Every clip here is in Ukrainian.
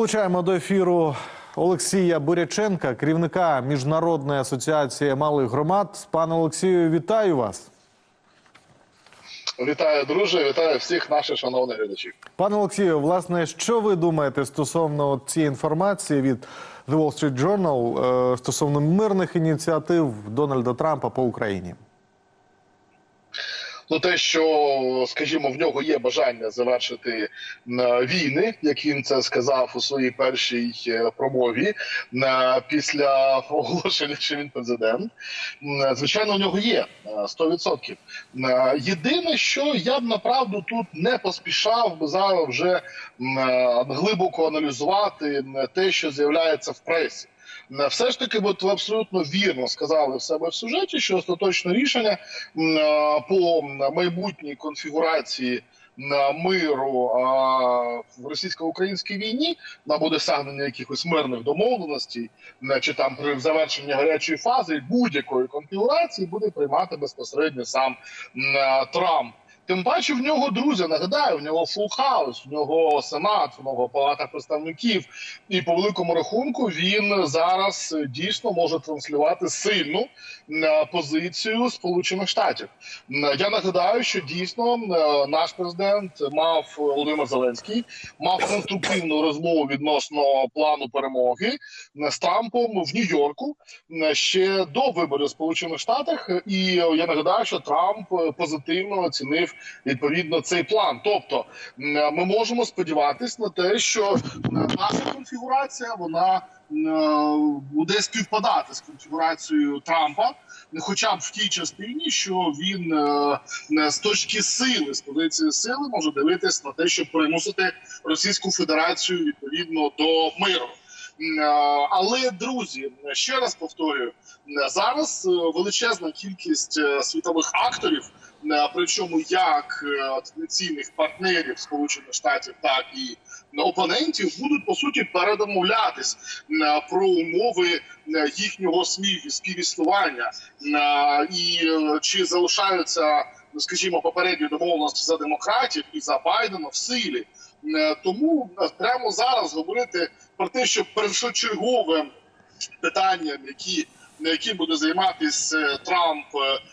Долучаємо до ефіру Олексія Буряченка, керівника Міжнародної асоціації малих громад. Пане Олексію, вітаю вас. Вітаю, друже, вітаю всіх наших шановних глядачів. Пане Олексію, власне, що ви думаєте стосовно цієї інформації від The Wall Street Journal е, стосовно мирних ініціатив Дональда Трампа по Україні? Ну, те, що, скажімо, в нього є бажання завершити е, війни, як він це сказав у своїй першій е, промові е, після оголошення, що він президент. Звичайно, у нього є е, 100%. Е, Єдине, що я б направду тут не поспішав зараз вже глибоко аналізувати те, що з'являється в пресі. Е, Все ж таки, от ви абсолютно вірно сказали в себе в сюжеті, що остаточне рішення е, по майбутній конфігурації миру а, в російсько-українській війні буде досягнення якихось мирних домовленостей, чи там при завершенні гарячої фази будь-якої конфігурації буде приймати безпосередньо сам е, Трамп. Тим паче в нього друзі, нагадаю, в нього фул хаус, в нього сенат, в нього палата представників, і по великому рахунку він зараз е, дійсно може транслювати сильну е, позицію Сполучених Штатів. Я нагадаю, що дійсно е, наш президент мав Володимир Зеленський мав конструктивну розмову відносно плану перемоги е, з Трампом в Нью-Йорку е, ще до виборів Сполучених Штатах. І е, я нагадаю, що Трамп е, позитивно оцінив відповідно цей план. Тобто ми можемо сподіватися на те, що е, наша конфігурація вона е, буде співпадати з конфігурацією Трампа, хоча б в тій частині, що він е, е, з точки сили, з позиції сили, може дивитись на те, щоб примусити Російську Федерацію відповідно до миру. Е, Але друзі, ще раз повторюю, е, зараз е, величезна кількість е, світових акторів, е, причому як е, традиційних партнерів Сполучених Штатів, так і опонентів, будуть по суті передомовлятись е, про умови е, їхнього смів- співіснування Е, і е, чи залишаються, скажімо, попередні домовленості за демократів і за Байдена в силі. Е, Тому е, прямо зараз говорити про те, що першочерговим питанням, які яким буде займатися е, Трамп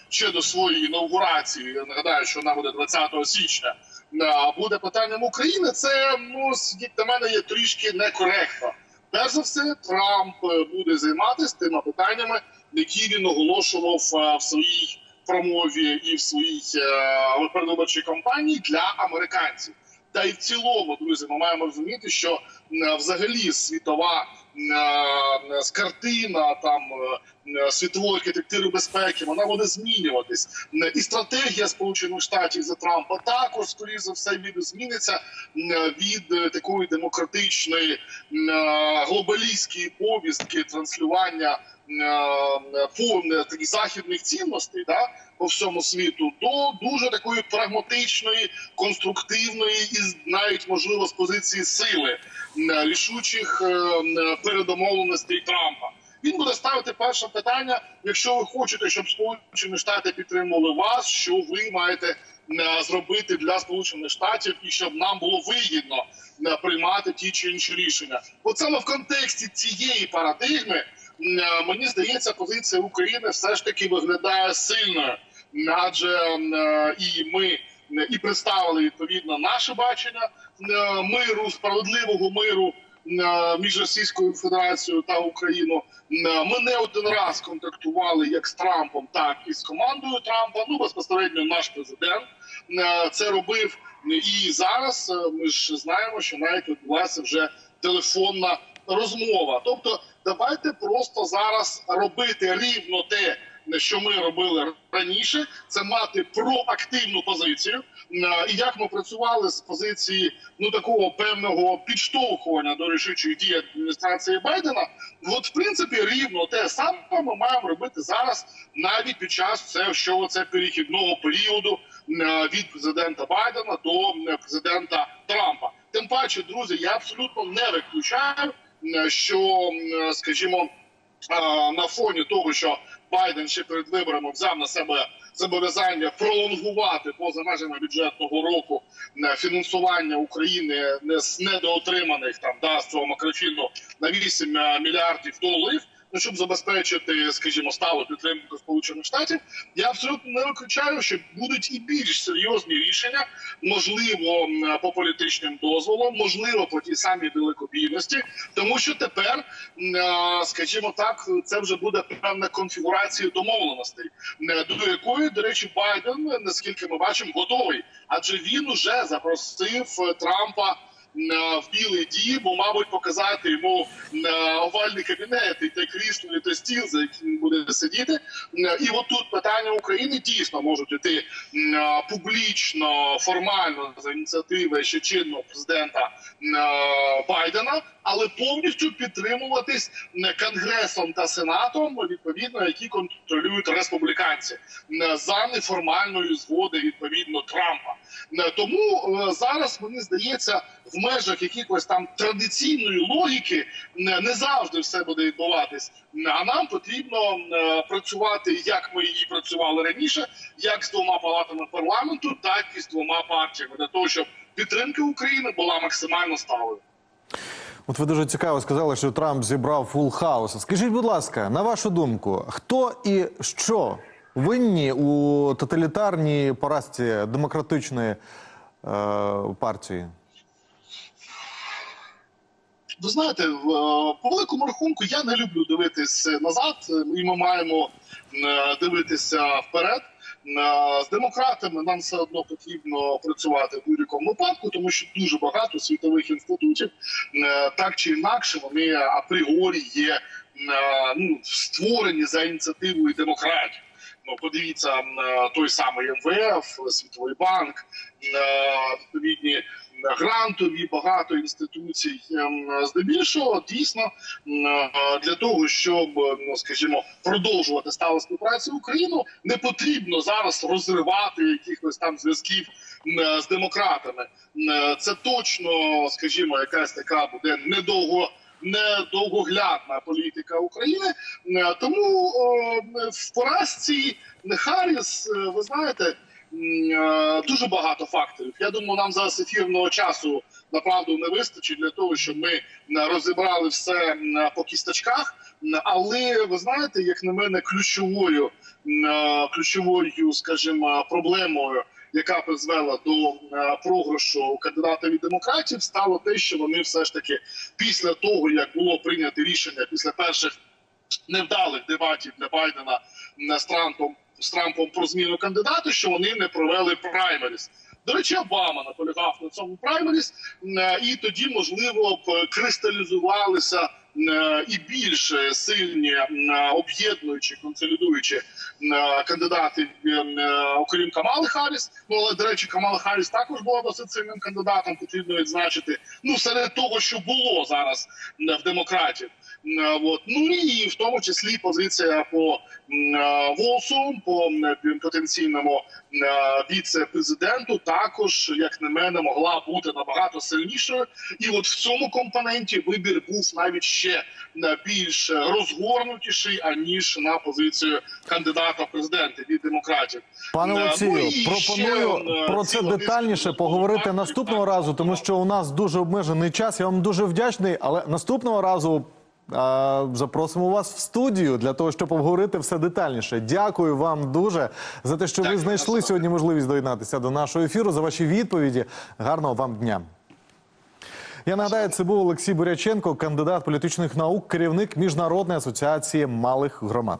ще до своєї інаугурації. Я нагадаю, що вона буде 20 січня. Буде питанням України. Це ну на мене є трішки некоректно. Перш за все, Трамп е, буде займатися тими питаннями, які він оголошував е, в своїй промові і в своїй передвиборчій кампанії для американців. Та й в цілому, друзі, ми маємо розуміти, що взагалі світова з картина там е, світової архітектури безпеки вона буде змінюватись. І стратегія Сполучених Штатів за Трампа також скоріше за все буде зміниться е, від е, такої демократичної глобалістської повістки транслювання е, по такі західних цінностей, да, по всьому світу, до дуже такої прагматичної, конструктивної і навіть можливо з позиції сили е, рішучих е, е, передомовленостей Трампа. Він буде ставити перше питання: якщо ви хочете, щоб Сполучені Штати підтримували вас, що ви маєте е, зробити для Сполучених Штатів і щоб нам було вигідно е, приймати ті чи інші рішення. От саме в контексті цієї парадигми е, мені здається, позиція України все ж таки виглядає сильною, адже е, і ми е, і представили відповідно наше бачення е, миру, справедливого миру е, між Російською Федерацією та Україною. Е, Ми не один раз контактували як з Трампом, так і з командою Трампа. Ну безпосередньо наш президент е, це робив. І зараз е, ми ж знаємо, що навіть відбулася вже телефонна розмова. Тобто, давайте просто зараз робити рівно те, що ми робили раніше, це мати проактивну позицію. Е, І як ми працювали з позиції ну такого певного підштовхування до рішучих дій адміністрації Байдена, от в принципі рівно те саме ми маємо робити зараз, навіть під час це що це перехідного періоду е, від президента Байдена до е, президента Трампа. Тим паче, друзі, я абсолютно не виключаю, що, е, скажімо, на фоні того, що Байден ще перед виборами взяв на себе зобов'язання пролонгувати поза межами бюджетного року е, фінансування України з недоотриманих там да, з цього макрофіну на 8 мільярдів доларів. Ну, щоб забезпечити, скажімо, сталу підтримку Сполучених Штатів, я абсолютно не виключаю, що будуть і більш серйозні рішення, можливо, по політичним дозволам, можливо, по тій самій далекобійності, тому що тепер, скажімо так, це вже буде певна конфігурація домовленостей, м, до якої, до речі, Байден, наскільки ми бачимо, готовий, адже він уже запросив е, Трампа в білий дім, бо, мабуть, показати йому на овальний кабінет і те крісло, і те стіл, за яким буде сидіти. Е, І от тут питання України дійсно можуть іти е, публічно, формально за ініціативи ще чинного президента е, Байдена, але повністю підтримуватись Конгресом та Сенатом, відповідно, які контролюють республіканці за неформальною згоди відповідно Трампа. Е, Тому е, зараз мені здається, в межах якихось там традиційної логіки не завжди все буде відбуватись. А нам потрібно е, працювати, як ми і працювали раніше, як з двома палатами парламенту, так і з двома партіями, для того, щоб підтримка України була максимально сталою. От ви дуже цікаво сказали, що Трамп зібрав фул хаус. Скажіть, будь ласка, на вашу думку, хто і що винні у тоталітарній поразці демократичної е, партії? Ви знаєте, е, по великому рахунку я не люблю дивитись назад, і ми маємо е, дивитися вперед. Е, З демократами нам все одно потрібно працювати в будь-якому випадку, тому що дуже багато світових інститутів так чи інакше вони апріорі є ну, створені за ініціативою демократів. Ну, подивіться той самий МВФ, Світовий банк, відповідні грантові багато інституцій. Ем, Здебільшого дійсно е, для того, щоб ну, скажімо продовжувати сталу співпрацю Україну, не потрібно зараз розривати якихось там зв'язків е, з демократами. Е, Це точно, скажімо, якась така буде недовго. Недовгоглядна політика України, тому е, в поразці Харріс, е, ви знаєте, дуже багато факторів. Я думаю, нам зараз ефірного часу направду не вистачить для того, щоб ми розібрали все по кісточках. Але ви знаєте, як на мене, ключовою е, ключовою, скажімо, проблемою. Яка призвела до е, програшу кандидата від демократів, стало те, що вони все ж таки після того, як було прийнято рішення після перших невдалих дебатів для Байдена з Трампом з Трампом про зміну кандидата, що вони не провели праймеріс. До речі, Обама наполягав на цьому праймеріс, е, і тоді можливо б кристалізувалися е, і більш сильні е, об'єднуючі, консолідуючі кандидати, окрім Камали Харріс. Ну але до речі, Камала Харріс також була досить сильним кандидатом. Потрібно відзначити. Ну серед того, що було зараз в демократів. Е, От ну і в тому числі позиція по е, Волсу, по потенційному е, віце-президенту, також як на мене могла бути набагато сильнішою. І от в цьому компоненті вибір був навіть ще більш розгорнутіший аніж на позицію кандидата в президенти від демократів. Пане Олексію, ну, ще, пропоную е, про це детальніше поговорити наступного разу, тому що у нас дуже обмежений час. Я вам дуже вдячний, але наступного разу. Запросимо вас в студію для того, щоб обговорити все детальніше. Дякую вам дуже за те, що ви знайшли сьогодні можливість доєднатися до нашого ефіру. За ваші відповіді. Гарного вам дня. Я нагадаю, це був Олексій Буряченко, кандидат політичних наук, керівник міжнародної асоціації малих громад.